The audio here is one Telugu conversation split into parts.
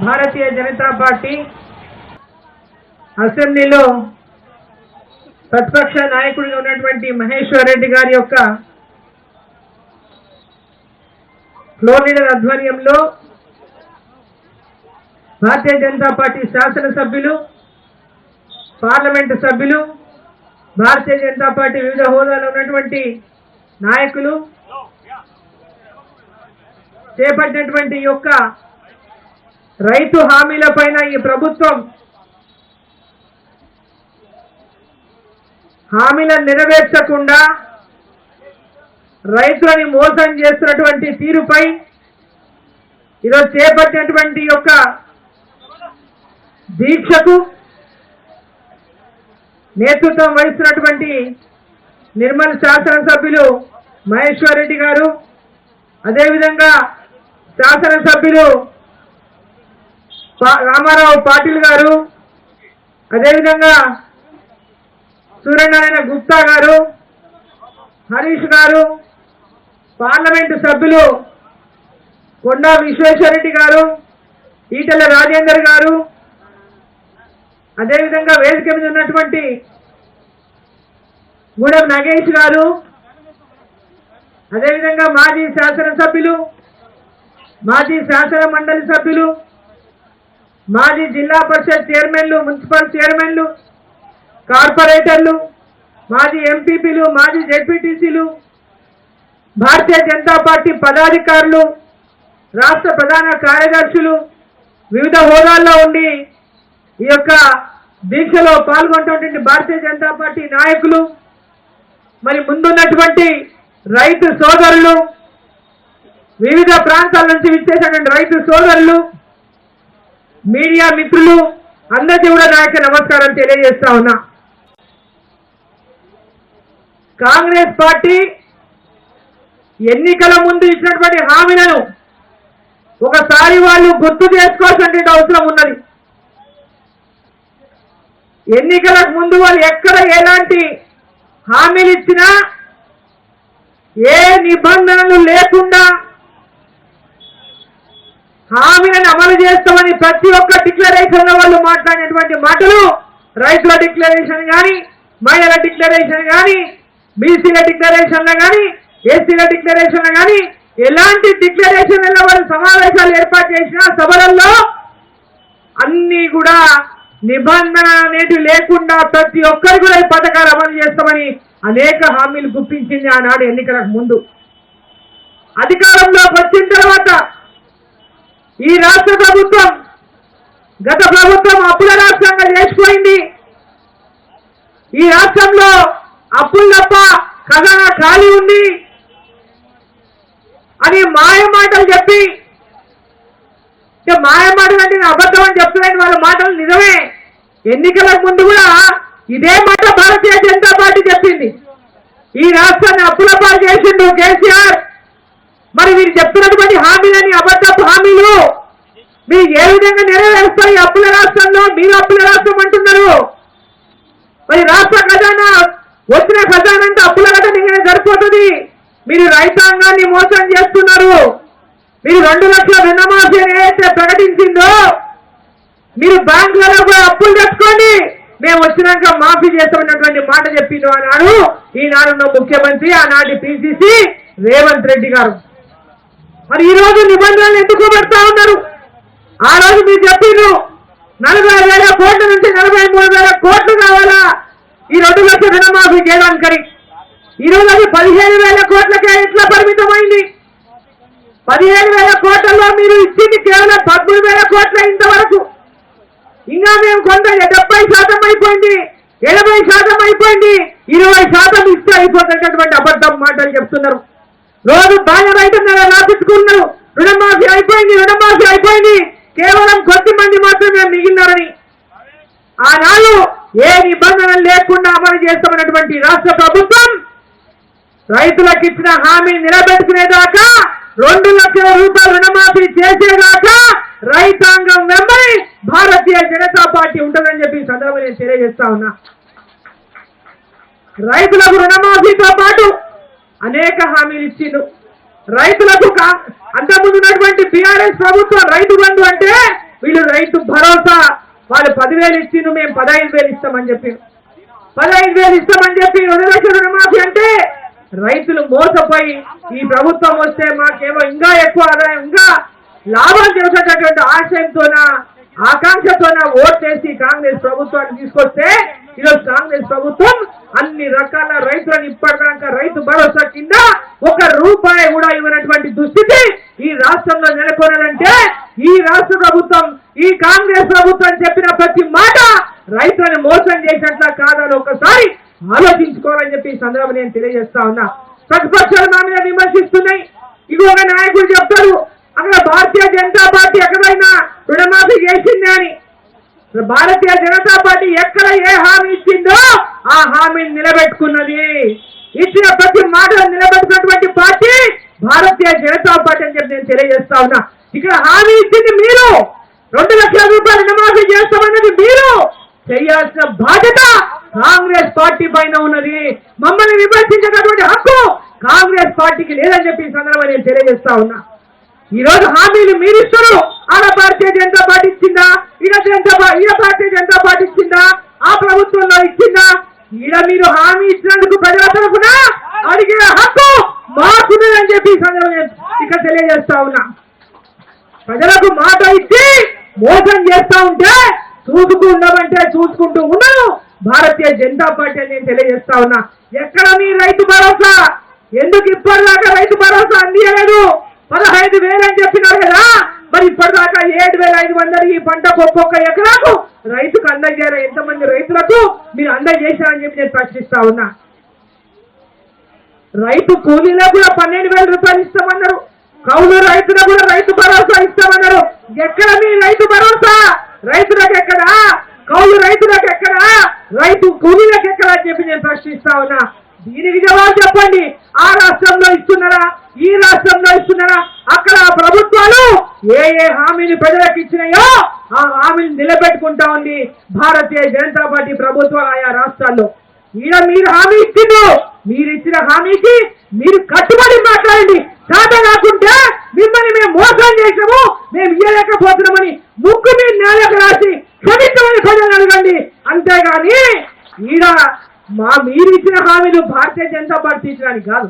భారతీయ జనతా పార్టీ అసెంబ్లీలో ప్రతిపక్ష నాయకుడిగా ఉన్నటువంటి మహేశ్వర్ రెడ్డి గారి యొక్క ఫ్లోర్ లీడర్ ఆధ్వర్యంలో భారతీయ జనతా పార్టీ శాసనసభ్యులు పార్లమెంటు సభ్యులు భారతీయ జనతా పార్టీ వివిధ హోదాలో ఉన్నటువంటి నాయకులు చేపట్టినటువంటి ఈ యొక్క రైతు హామీల పైన ఈ ప్రభుత్వం హామీలను నెరవేర్చకుండా రైతులని మోసం చేస్తున్నటువంటి తీరుపై ఈరోజు చేపట్టినటువంటి యొక్క దీక్షకు నేతృత్వం వహిస్తున్నటువంటి నిర్మల్ శాసనసభ్యులు మహేశ్వర్ రెడ్డి గారు అదేవిధంగా శాసనసభ్యులు రామారావు పాటిల్ గారు అదేవిధంగా సూర్యనారాయణ గుప్తా గారు హరీష్ గారు పార్లమెంటు సభ్యులు కొండా విశ్వేశ్వరరెడ్డి గారు ఈటెల రాజేందర్ గారు అదేవిధంగా వేదిక మీద ఉన్నటువంటి గూడెం నగేష్ గారు అదేవిధంగా మాజీ శాసనసభ్యులు మాజీ శాసన మండలి సభ్యులు మాజీ జిల్లా పరిషత్ చైర్మన్లు మున్సిపల్ చైర్మన్లు కార్పొరేటర్లు మాజీ ఎంపీపీలు మాజీ జెడ్పీటీసీలు భారతీయ జనతా పార్టీ పదాధికారులు రాష్ట్ర ప్రధాన కార్యదర్శులు వివిధ హోదాల్లో ఉండి ఈ యొక్క దీక్షలో పాల్గొన్నటువంటి భారతీయ జనతా పార్టీ నాయకులు మరి ముందున్నటువంటి రైతు సోదరులు వివిధ ప్రాంతాల నుంచి విచ్చేసినటువంటి రైతు సోదరులు మీడియా మిత్రులు అందరికీ కూడా నా యొక్క నమస్కారం తెలియజేస్తా ఉన్నా. కాంగ్రెస్ పార్టీ ఎన్నికల ముందు ఇచ్చినటువంటి హామీలను ఒకసారి వాళ్ళు గుర్తు చేసుకోవాల్సినటువంటి అవసరం ఉన్నది. ఎన్నికలకు ముందు వాళ్ళు ఎక్కడ ఎలాంటి హామీలు ఇచ్చినా ఏ నిబంధనలు లేకుండా హామీలను అమలు చేస్తామని ప్రతి ఒక్క డిక్లరేషన్ వాళ్ళు మాట్లాడినటువంటి మాటలు రైతుల డిక్లరేషన్ కానీ మహిళల డిక్లరేషన్ కానీ బీసీల డిక్లరేషన్ కానీ ఎస్సీల డిక్లరేషన్ కానీ ఎలాంటి డిక్లరేషన్ వాళ్ళు సమావేశాలు ఏర్పాటు చేసినా సభలలో అన్ని కూడా నిబంధన అనేది లేకుండా ప్రతి ఒక్కరు కూడా ఈ పథకాలు అమలు చేస్తామని అనేక హామీలు గుప్పించింది ఆనాడు ఎన్నికలకు ముందు. అధికారంలోకి వచ్చిన తర్వాత ఈ రాష్ట్ర ప్రభుత్వం గత ప్రభుత్వం అప్పుల రాష్ట్రంగా చేసిపోయింది ఈ రాష్ట్రంలో అప్పులు తప్ప ఖజానా ఖాళీ ఉంది అని మాయ మాటలు చెప్పి మాయ మాటలు అంటే నేను అబద్ధం అని చెప్తున్నాను వాళ్ళ మాటలు నిజమే. ఎన్నికలకు ముందు కూడా ఇదే మాట భారతీయ జనతా పార్టీ చెప్పింది. ఈ రాష్ట్రాన్ని అప్పుల పాలు చేసిండు కేసీఆర్. మరి మీరు చెప్తున్నటువంటి హామీలని అబద్ధపు హామీలు మీరు ఏ విధంగా నెరవేరుస్తారు అప్పుల రాష్ట్రంలో మీరు అప్పుల రాష్ట్రం అంటున్నారు. మరి రాష్ట్ర ఖజానా వచ్చిన ఖజానా అంతా అప్పుల ఖజానా సరిపోతుంది. మీరు రైతాంగాన్ని మోసం చేస్తున్నారు. మీరు రెండు లక్షల రుణమాఫీ ఏదైతే ప్రకటించిందో మీరు బ్యాంకులలో కూడా అప్పులు తెచ్చుకోండి మేము వచ్చినాక మాఫీ చేస్తామన్నటువంటి మాట చెప్పిండు అన్నాడు ఈనాడున్న ముఖ్యమంత్రి ఆనాటి పిసిసి రేవంత్ రెడ్డి గారు. మరి ఈ రోజు నిబంధనలు ఎందుకు పెడతా ఉన్నారు? ఆ రోజు మీరు చెప్పిండ్రు నలభై వేల కోట్ల నుంచి నలభై మూడు వేల కోట్లు కావాలా? ఈ రెండు లక్షల రుణమాఫీ చేయడానికని. ఈ రోజు అది పదిహేను వేల కోట్లకే ఇట్లా పరిమితమైంది? పదిహేను వేల కోట్లలో మీరు ఇచ్చింది కేవలం పదమూడు వేల కోట్ల ఇంతవరకు. ఇంకా మేము కొంత డెబ్బై శాతం అయిపోయింది ఎనభై శాతం అయిపోయింది ఇరవై శాతం ఇస్తే అయిపోతున్నటువంటి అబద్ధం మాటలు చెప్తున్నారు. రోజు బాగా రైతున్నారు రాపించుకున్నారు రుణమాఫీ అయిపోయింది రుణమాఫీ అయిపోయింది. కేవలం కొద్ది మంది మాత్రమే మిగిలినారని. ఆనాడు ఏ నిబంధనలు లేకుండా అమలు చేస్తామన్నటువంటి రాష్ట్ర ప్రభుత్వం రైతులకు ఇచ్చిన హామీ నిలబెట్టుకునేదాకా రెండు లక్షల రూపాయలు రుణమాఫీ చేసేదాకా రైతాంగం వెంబడి భారతీయ జనతా పార్టీ ఉంటుందని చెప్పి సందర్భంగా నేను తెలియజేస్తా ఉన్నా. రైతులకు రుణమాఫీతో పాటు అనేక హామీలు ఇచ్చిండు. రైతులకు అంతకుముందు ఉన్నటువంటి బీఆర్ఎస్ ప్రభుత్వం రైతు బంధు అంటే వీళ్ళు రైతు భరోసా. వాళ్ళు పదివేలు ఇచ్చిండు మేము పదహైదు వేలు ఇస్తామని చెప్పి పదహైదు వేలు ఇస్తామని చెప్పి రెండు లక్షల రుణమాఫీ అంటే రైతులు మోసపోయి ఈ ప్రభుత్వం వస్తే మాకేమో ఇంకా ఎక్కువ ఆదాయం ఇంకా లాభాలు చేసేటటువంటి ఆశయంతోన ఆకాంక్షతోన ఓట్ చేసి కాంగ్రెస్ ప్రభుత్వాన్ని తీసుకొస్తే ఈరోజు కాంగ్రెస్ ప్రభుత్వం అన్ని రకాల రైతులను ఇప్పటిదాకా రైతు భరోసా కింద ఒక రూపాయి కూడా ఇవ్వనటువంటి దుస్థితి ఈ రాష్ట్రంలో నెలకొనాలంటే ఈ రాష్ట్ర ప్రభుత్వం ఈ కాంగ్రెస్ ప్రభుత్వం చెప్పిన ప్రతి మాట రైతులను మోసం చేసినట్లా కాదని ఒకసారి ఆలోచించుకోవాలని చెప్పి ఈ సందర్భం నేను తెలియజేస్తా ఉన్నా. ప్రతిపక్షాలు మా మీద విమర్శిస్తున్నాయి. ఇది ఒక నాయకుడు చెప్తారు అక్కడ భారతీయ జనతా పార్టీ ఎక్కడైనా రుణమాఫీ చేసిందే అని. భారతీయ జనతా పార్టీ ఎక్కడ ఏ హామీ ఇచ్చిందో ఆ హామీని నిలబెట్టుకున్నది. ఇచ్చిన ప్రతి మాటను నిలబెట్టుకున్నటువంటి పార్టీ భారతీయ జనతా పార్టీ అని చెప్పి నేను తెలియజేస్తా ఉన్నా. ఇక్కడ హామీ ఇచ్చింది మీరు. రెండు లక్షల రూపాయలు రుణమాఫీ చేస్తామన్నది మీరు. చేయాల్సిన బాధ్యత కాంగ్రెస్ పార్టీ పైన ఉన్నది. మమ్మల్ని విమర్శించేటటువంటి హక్కు కాంగ్రెస్ పార్టీకి లేదని చెప్పి ఈ సందర్భంగా నేను తెలియజేస్తా ఉన్నా. ఈ రోజు హామీలు మీరు ఇస్తారు ఆడ భారతీయ జనతా పార్టీ ఇచ్చిందా? ఈడ జనతా పా- పార్టీ ఎంత జనతా పార్టీ ఇచ్చిందా? ఆ ప్రభుత్వంలో ఇచ్చిందా? ఈడ మీరు హామీ ఇచ్చినందుకు ప్రజల తరఫున అడిగిన హక్కు మాకున్నదని చెప్పి సందర్భంగా ఇక్కడ తెలియజేస్తా ఉన్నా. ప్రజలకు మాట ఇచ్చి మోసం చేస్తా ఉంటే చూసుకు ఉండమంటే చూసుకుంటూ ఉన్నాను భారతీయ జనతా పార్టీ అని నేను తెలియజేస్తా ఉన్నా. ఎక్కడ మీ రైతు భరోసా? ఎందుకు ఇప్పటిదాకా రైతు భరోసా అందియలేదు? పదహైదు వేలు అని చెప్పినారు కదా మరి ఇప్పటిదాకా ఏడు వేల ఐదు వందలు ఈ పంటకు ఒక్కొక్క ఎకరాకు రైతుకు అందజేయాలి. ఎంతమంది రైతులకు మీరు అందజేశారని చెప్పి నేను ప్రశ్నిస్తా ఉన్నా. రైతు కూలీలకు కూడా పన్నెండు వేల రూపాయలు ఇస్తామన్నారు. కౌలు రైతులకు కూడా రైతు భరోసా ఇస్తామన్నారు. ఎక్కడ మీ రైతు భరోసా? రైతులకు ఎక్కడా? కౌలు రైతులకు ఎక్కడా? రైతు కూలీలకు ఎక్కడా అని చెప్పి నేను ప్రశ్నిస్తా ఉన్నా. దీనికి జవాబు చెప్పండి. ఆ రాష్ట్రంలో ఇస్తున్నారా? ఈ రాష్ట్రం ఇస్తున్నారా అక్కడ ఆ ప్రభుత్వాలు ఏ ఏ హామీని ప్రజలకు ఇచ్చినాయో ఆ హామీని నిలబెట్టుకుంటా ఉంది భారతీయ జనతా పార్టీ ప్రభుత్వాలు ఆయా రాష్ట్రాల్లో. ఈడ మీరు హామీ ఇచ్చిండు మీరు ఇచ్చిన హామీకి మీరు కట్టుబడి మాట్లాడండి. సాధ కాకుంటే మిమ్మల్ని మేము మోసం చేసాము మేము ఇవ్వలేకపోతున్నామని ముక్కు మీరు నేలకు రాసి క్షమించమని ప్రజలు అడగండి. అంతేగాని ఈడ మా మీరు ఇచ్చిన హామీలు భారతీయ జనతా పార్టీ ఇచ్చడానికి కాదు.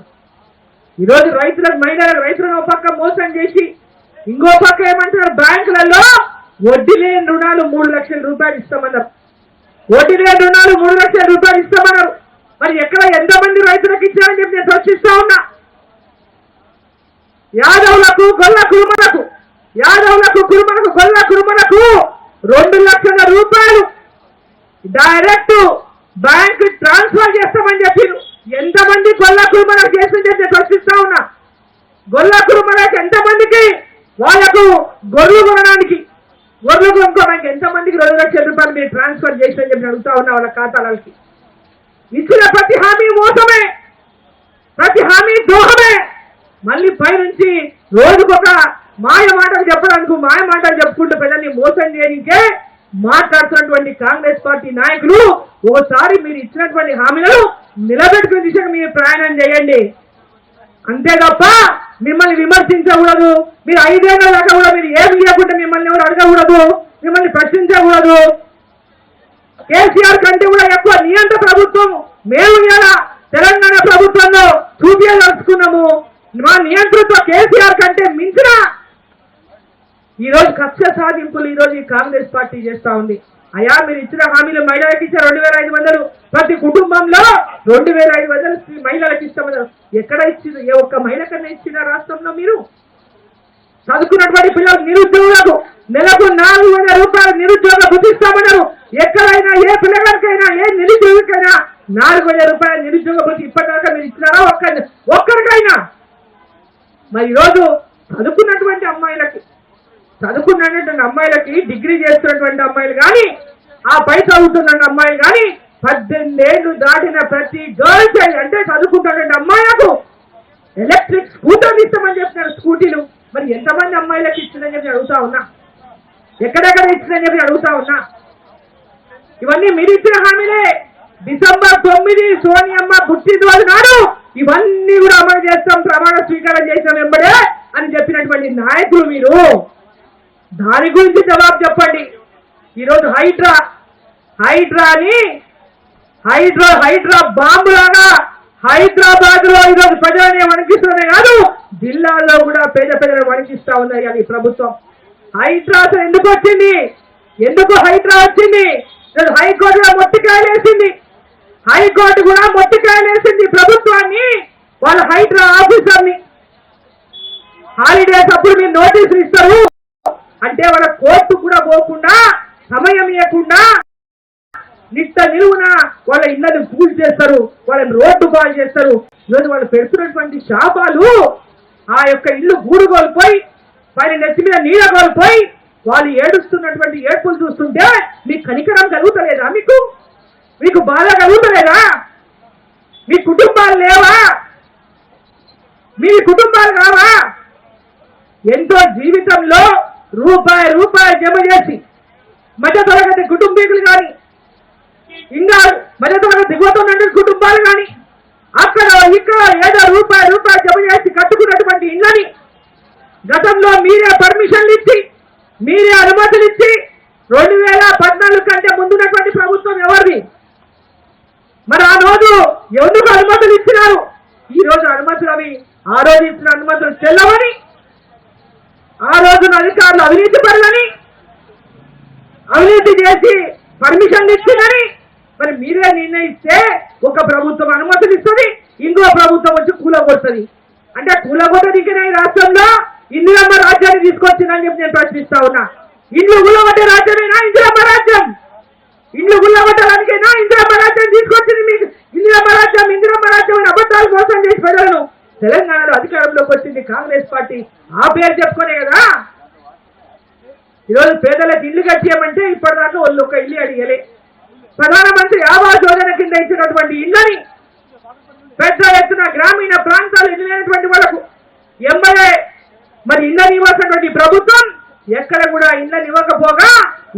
ఈరోజు రైతులకు మహిళలకు రైతులను ఒక పక్క మోసం చేసి ఇంకో పక్క ఏమంటారు బ్యాంకులలో వడ్డీ లేని రుణాలు మూడు లక్షల రూపాయలు ఇస్తామన్నారు. వడ్డీ లేని రుణాలు మూడు లక్షల రూపాయలు ఇస్తామన్నారు. మరి ఎక్కడ ఎంతమంది రైతులకు ఇచ్చారని చెప్పి నేను ప్రశ్నిస్తా ఉన్నా. యాదవులకు గొల్ల కురుమలకు యాదవులకు కురుమలకు గొల్ల కురుమలకు రెండు లక్షల రూపాయలు డైరెక్ట్ బ్యాంక్ ట్రాన్స్ఫర్ చేస్తామని చెప్పారు ఎంతమంది గొల్ల కురుమలకు చేస్తుంటే చెప్పి నేను ప్రశ్నిస్తా ఉన్నా. గొల్ల కురుమలకు ఎంతమందికి వాళ్ళకు గొర్రెలు కొనడానికి గొర్రెలు కొనుక్కోవడానికి ఎంతమందికి రెండు లక్షల రూపాయలు మీరు ట్రాన్స్ఫర్ చేసిన చెప్పి అడుగుతా ఉన్నా వాళ్ళ ఖాతాలకి. ఇచ్చిన ప్రతి హామీ మోసమే. ప్రతి హామీ దోహమే మళ్ళీ పైనుంచి రోజుకొక మాయ మాటలు చెప్పడానికి మాయ మాటలు చెప్పుకుంటూ పిల్లల్ని మోసం చేయడానికే మాట్లాడుతున్నటువంటి కాంగ్రెస్ పార్టీ నాయకులు ఓసారి మీరు ఇచ్చినటువంటి హామీలను నిలబెట్టుకునే దిశగా మీరు ప్రయాణం చేయండి. అంతే తప్ప మిమ్మల్ని విమర్శించకూడదు. మీరు ఐదేళ్ళ దాకా కూడా మీరు ఏమి ఇవ్వకుండా మిమ్మల్ని ఎవరు అడగకూడదు. మిమ్మల్ని ప్రశ్నించకూడదు. కేసీఆర్ కంటే కూడా ఎక్కువ నియంత్ర ప్రభుత్వం మేము ఇలా తెలంగాణ ప్రభుత్వంలో చూపించదలుచుకున్నాము మా నియంతృత్వ కేసీఆర్ కంటే మించిన ఈ రోజు కక్ష సాధింపులు ఈ రోజు ఈ కాంగ్రెస్ పార్టీ చేస్తా ఉంది. అయా మీరు ఇచ్చిన హామీలు మహిళలకు ఇచ్చే రెండు వేల ఐదు వందలు. ప్రతి కుటుంబంలో రెండు వేల ఐదు వందలు ఈ మహిళలకు ఇస్తామన్నారు. ఎక్కడ ఇచ్చింది? ఏ ఒక్క మహిళ కన్నా ఇచ్చిన రాష్ట్రంలో మీరు? చదువుకున్నటువంటి పిల్లలు నిరుద్యోగులకు నెలకు నాలుగు వందల రూపాయలు నిరుద్యోగ గుర్తిస్తామన్నారు ఎక్కడైనా ఏ పిల్లలకైనా ఏ నిరుద్యోగికైనా నాలుగు వందల రూపాయల నిరుద్యోగ భృతి ఇప్పటిదాకా మీరు ఇచ్చినారా? ఒక్క ఒక్కరికైనా. మరి ఈరోజు చదువుకున్నటువంటి అమ్మాయిలకి చదువుకున్నటువంటి అమ్మాయిలకి డిగ్రీ చేస్తున్నటువంటి అమ్మాయిలు కానీ ఆ పై చదువుతున్న అమ్మాయిలు కానీ పద్దెనిమిది ఏళ్ళు దాటిన ప్రతి గర్ల్ చైల్డ్ అంటే చదువుకుంటున్నటువంటి అమ్మాయిలకు ఎలక్ట్రిక్ స్కూటర్ ఇస్తామని చెప్తున్నారు స్కూటీలు. మరి ఎంతమంది అమ్మాయిలకు ఇచ్చిందని చెప్పి అడుగుతా ఉన్నా? ఎక్కడెక్కడ ఇచ్చిందని చెప్పి అడుగుతా ఉన్నా? ఇవన్నీ మీరు ఇచ్చిన హామీలే. డిసెంబర్ తొమ్మిది సోనియమ్మ పుట్టినరోజు నాడు ఇవన్నీ కూడా అమలు చేస్తాం ప్రమాణ స్వీకారం చేసాం వెంబడే అని చెప్పినటువంటి నాయకులు మీరు. దాని గురించి జవాబు చెప్పండి. ఈరోజు హైడ్రా హైడ్రా అని హైడ్రా హైడ్రా బాంబు లాగా హైదరాబాద్లో ఈరోజు ప్రజలని వణికిస్తున్నాయి కాదు జిల్లాల్లో కూడా పేద ప్రజలను వణికిస్తా ఉన్నాయి అది ప్రభుత్వం. హైడ్రా అసలు ఎందుకు వచ్చింది? ఎందుకు హైడ్రా వచ్చింది? హైకోర్టు కూడా మొట్టికాయలేసింది హైకోర్టు కూడా మొట్టికాయలేసింది ప్రభుత్వాన్ని వాళ్ళ హైడ్రా ఆఫీసర్ని. హాలిడేస్ అప్పుడు మీరు నోటీసులు ఇస్తారు. అంటే వాళ్ళ కోర్టు కూడా పోకుండా సమయం ఇవ్వకుండా నిట్ట నిలువున వాళ్ళ ఇళ్ళని పూజ చేస్తారు వాళ్ళని రోడ్డు బాగు చేస్తారు. ఈరోజు వాళ్ళు పెడుతున్నటువంటి శాపాలు ఆ యొక్క ఇల్లు గూడు కోల్పోయి వారి నెత్తి మీద నీళ్ళ కోల్పోయి వాళ్ళు ఏడుస్తున్నటువంటి ఏడుపులు చూస్తుంటే మీకు కనికరం కలుగుతలేదా మీకు? మీకు బాధ కలుగుతలేదా? మీ కుటుంబాలు లేవా? మీ కుటుంబాలు కావా ఎంతో జీవితంలో రూపాయి రూపాయి జమ చేసి మధ్య తరగతి కుటుంబీకులు కానీ ఇంకా మధ్య తరగతి దిగువతున్న కుటుంబాలు కానీ అక్కడ ఇక్కడ ఏదో రూపాయి రూపాయి జమ చేసి కట్టుకున్నటువంటి ఇళ్ళని గతంలో మీరే పర్మిషన్లు ఇచ్చి మీరే అనుమతులు ఇచ్చి రెండు వేల పద్నాలుగు కంటే ముందున్నటువంటి ప్రభుత్వం ఎవరిది? మరి ఆ రోజు ఎందుకు అనుమతులు ఇచ్చినారు? ఈ రోజు అనుమతులు అవి ఆ రోజు ఇచ్చిన అనుమతులు చెల్లవని అధికారులు అవినీతి పరులని అవినీతి చేసి పర్మిషన్ ఇచ్చిందని మరి మీరే నిర్ణయిస్తే ఒక ప్రభుత్వం అనుమతులు ఇస్తుంది ఇంకో ప్రభుత్వం వచ్చి కూలగొడుతుంది. అంటే కూలగొట్టదికిన ఈ రాష్ట్రంలో ఇందిరమ్మ రాజ్యాన్ని తీసుకొచ్చిందని చెప్పి నేను ప్రశ్నిస్తా ఉన్నా. ఇండ్లు కూలగొట్టే రాజ్యమేనా ఇందిరమ్మ రాజ్యం? ఇండ్లు గుల్లగొట్టడానికైనా ఇందిరమ్మ రాజ్యం తీసుకొచ్చింది మీకు? ఇందిరమ్మ రాజ్యం ఇందిరమ్మ రాజ్యం అని అబద్ధాలు మోసం చేసి ప్రజలను తెలంగాణలో అధికారంలోకి వచ్చింది కాంగ్రెస్ పార్టీ. ఆ పేరు చెప్పుకునే కదా. ఈరోజు పేదలకు ఇల్లు కట్టేయమంటే ఇప్పటిదాకా వాళ్ళు ఒక ఇల్లు అడిగలే. ప్రధానమంత్రి ఆవాస్ యోజన కింద ఇచ్చినటువంటి ఇళ్ళని పెద్ద ఎత్తున గ్రామీణ ప్రాంతాలు ఇల్లు లేనటువంటి వాళ్ళకు ఎమ్మెల్యే మరి ఇళ్ళని ఇవ్వాల్సినటువంటి ప్రభుత్వం ఎక్కడ కూడా ఇళ్ళని ఇవ్వకపోగా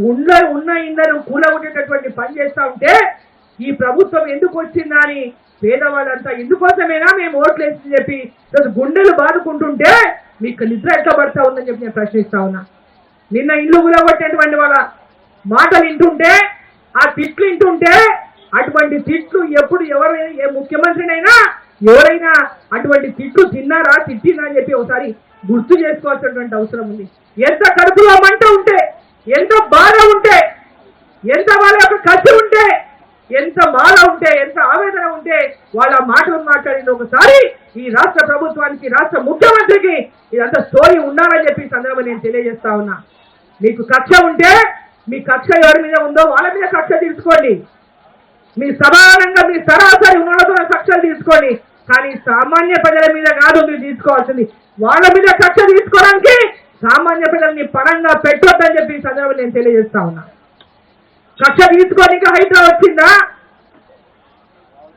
ఉన్న ఉన్న ఇళ్ళను కూలగొట్టేటటువంటి పని చేస్తా ఉంటే ఈ ప్రభుత్వం ఎందుకు వచ్చిందా అని పేదవాళ్ళంతా ఇందుకోసమేనా మేము ఓట్లేసి వేసి చెప్పి గుండెలు బాదుకుంటుంటే మీకు నిద్ర ఎట్లా పడతా ఉందని చెప్పి నేను ప్రశ్నిస్తా ఉన్నా. నిన్న ఇల్లు కూలగొట్టేటువంటి వాళ్ళ మాటలు వింటుంటే ఆ తిట్లు వింటుంటే అటువంటి తిట్లు ఎప్పుడు ఎవరు ఏ ముఖ్యమంత్రినైనా ఎవరైనా అటువంటి తిట్లు తిన్నారా తిట్టినా అని చెప్పి ఒకసారి గుర్తు చేసుకోవాల్సినటువంటి అవసరం ఉంది. ఎంత కడుపులో మంట ఉంటే ఎంత బాధ ఉంటే ఎంత వాళ్ళ యొక్క ఖర్చు ఉంటే ఎంత బాధ ఉంటే ఎంత ఆవేదన ఉంటే వాళ్ళ మాటలు మాట్లాడింది ఒకసారి ఈ రాష్ట్ర ప్రభుత్వానికి రాష్ట్ర ముఖ్యమంత్రికి ఇదంతా స్టోరీ ఉండాలని చెప్పి ఈ సందర్భంగా నేను తెలియజేస్తా ఉన్నా. మీకు కక్ష ఉంటే మీ కక్ష ఎవరి మీద ఉందో వాళ్ళ మీద కక్ష తీసుకోండి. మీ సమానంగా మీ సరాసరి ఉన్నత కక్షలు తీసుకోండి. కానీ సామాన్య ప్రజల మీద కాదు మీరు తీసుకోవాల్సింది. వాళ్ళ మీద కక్ష తీసుకోవడానికి సామాన్య ప్రజల్ని పరంగా పెట్టొద్దని చెప్పి ఈ నేను తెలియజేస్తా ఉన్నా. కక్ష తీసుకోనికి హైడ్రా వచ్చిందా?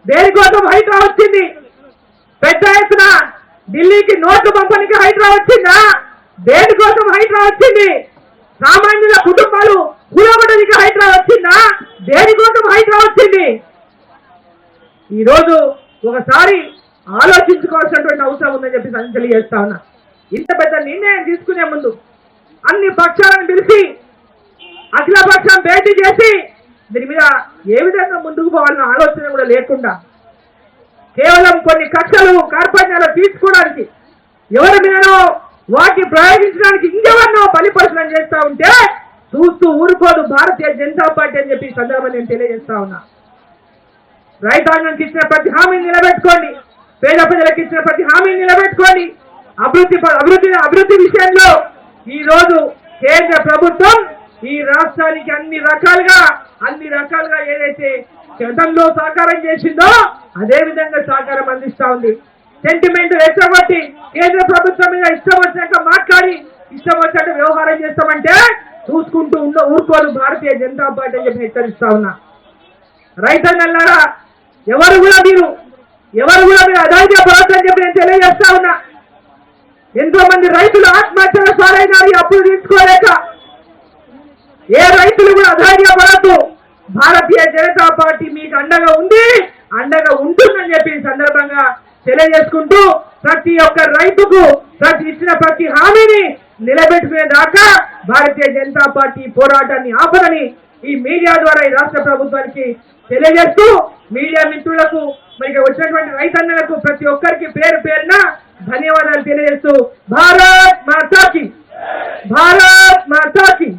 దేనికోసం హైడ్రా వచ్చింది? పెద్ద ఎత్తున ఢిల్లీకి నోట్లు పంపడానికి హైడ్రా వచ్చిందా? దేనికోసం హైడ్రా వచ్చింది? సామాన్యుల కుటుంబాలు కూలబడడానికి హైదరాబాద్ వచ్చిందా? దేనికోసం హైదరాబాద్ వచ్చింది? ఈరోజు ఒకసారి ఆలోచించుకోవాల్సినటువంటి అవసరం ఉందని చెప్పి నేను తెలియజేస్తా ఉన్నా. ఇంత పెద్ద నిర్ణయం తీసుకునే ముందు అన్ని పక్షాలను పిలిచి అఖిలపక్షం భేటీ చేసి దీని మీద ఏ విధంగా ముందుకు పోవాలన్న ఆలోచన కూడా లేకుండా కేవలం కొన్ని కక్షలు కార్పణ్యాలు తీసుకోవడానికి ఎవరి మీదనో వాటిని ప్రయోగించడానికి ఇంకెవరినో బలిపరుచడం చేస్తా ఉంటే చూస్తూ ఊరుకోదు భారతీయ జనతా పార్టీ అని చెప్పి ఈ సందర్భంగా నేను తెలియజేస్తా ఉన్నా. రైతాంగానికి ఇచ్చిన ప్రతి హామీని నిలబెట్టుకోండి. పేద ప్రజలకు ఇచ్చిన ప్రతి హామీని నిలబెట్టుకోండి. అభివృద్ధి అభివృద్ధి అభివృద్ధి విషయంలో ఈ రోజు కేంద్ర ప్రభుత్వం ఈ రాష్ట్రానికి అన్ని రకాలుగా అన్ని రకాలుగా ఏదైతే గతంలో సహకారం చేసిందో అదే విధంగా సహకారం అందిస్తా ఉంది. సెంటిమెంట్ రెచ్చగొట్టి కేంద్ర ప్రభుత్వం మీద ఇష్టం వచ్చినాక మాట్లాడి ఇష్టం వచ్చినట్టు వ్యవహారం చేస్తామంటే చూసుకుంటూ ఉన్న ఊరుకోదు భారతీయ జనతా పార్టీ అని చెప్పి హెచ్చరిస్తా ఉన్నా. రైతన్నలారా ఎవరు కూడా మీరు ఎవరు కూడా మీరు అధైర్య పడొద్దని చెప్పి నేను తెలియజేస్తా ఉన్నా. ఎంతో మంది రైతులు ఆత్మహత్యల పాలైనారు అప్పులు తీసుకోలేక. ఏ రైతులు కూడా అధైర్య పడద్దు. భారతీయ జనతా పార్టీ మీకు అండగా ఉంది అండగా ఉంటుందని చెప్పి సందర్భంగా తెలియజేసుకుంటూ ప్రతి ఒక్క రైతుకు ప్రతి ఇచ్చిన ప్రతి హామీని నిలబెట్టుకునేదాకా భారతీయ జనతా పార్టీ పోరాటాన్ని ఆపదని ఈ మీడియా ద్వారా ఈ రాష్ట్ర ప్రభుత్వానికి తెలియజేస్తూ మీడియా మిత్రులకు మరి వచ్చినటువంటి రైతన్నలకు ప్రతి ఒక్కరికి పేరు పేరున ధన్యవాదాలు తెలియజేస్తూ భారత్ మాతాకి భారత్ మాతాకి.